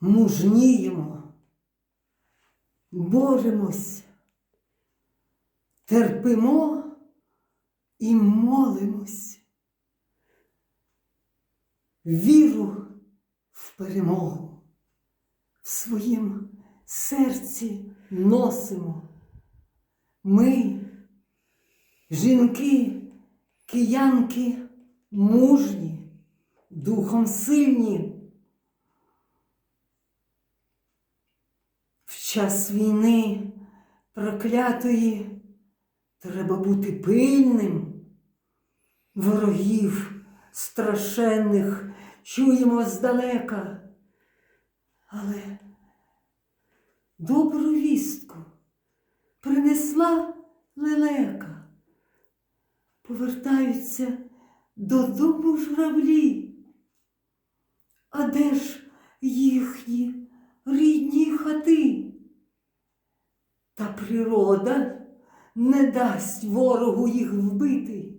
мужніємо, боремось, терпимо і молимось. Віру в перемогу в своїм серці носимо. Ми, жінки, киянки, мужні, духом сильні. В час війни проклятої треба бути пильним. Ворогів страшенних чуємо здалека. Але добру вістку принесла лелека. Повертаються додому журавлі. А де ж їхні рідні хати? Та природа не дасть ворогу їх вбити.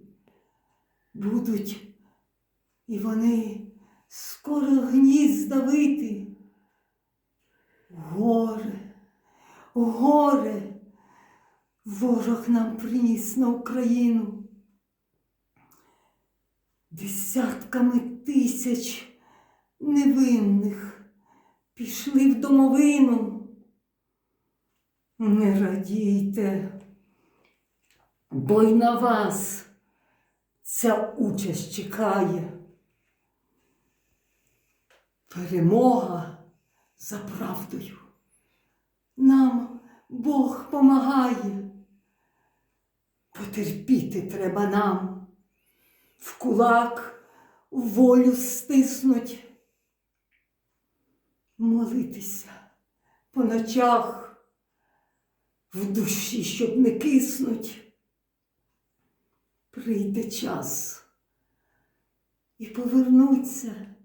Будуть і вони скоро гнізда вити. Горе, горе, ворог нам приніс на Україну. Десятками тисяч невинних пішли в домовину. Не радійте, бо й на вас ця участь чекає. Перемога за правдою. Нам Бог помагає. Потерпіти треба нам, в кулак волю стиснуть, молитися по ночах, в душі, щоб не киснуть. Прийде час і повернуться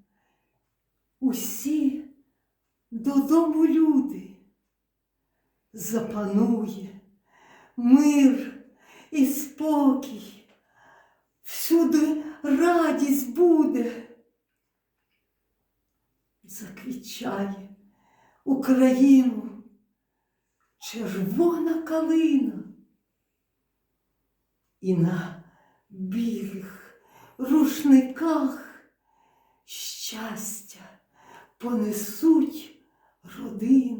усі додому люди. Запанує мир і спокій, всюди радість буде. Заквічає Україну червона калина. І на білих рушниках щастя понесуть родинам.